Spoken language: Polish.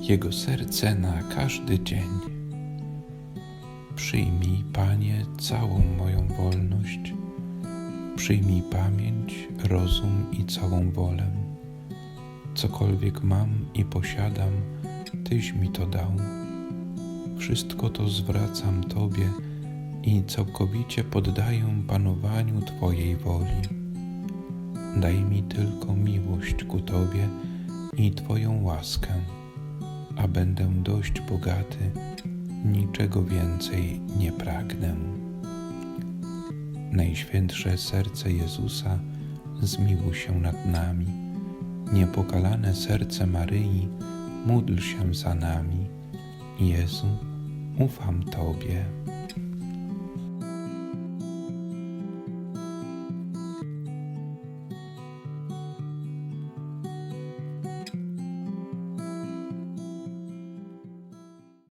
Jego serce na każdy dzień. Przyjmij, Panie, całą moją wolność, przyjmij pamięć, rozum i całą wolę. Cokolwiek mam i posiadam, Tyś mi to dał. Wszystko to zwracam Tobie i całkowicie poddaję panowaniu Twojej woli. Daj mi tylko miłość ku Tobie i Twoją łaskę, a będę dość bogaty, niczego więcej nie pragnę. Najświętsze serce Jezusa, zmiłuj się nad nami. Niepokalane serce Maryi, módl się za nami. Jezu, ufam Tobie.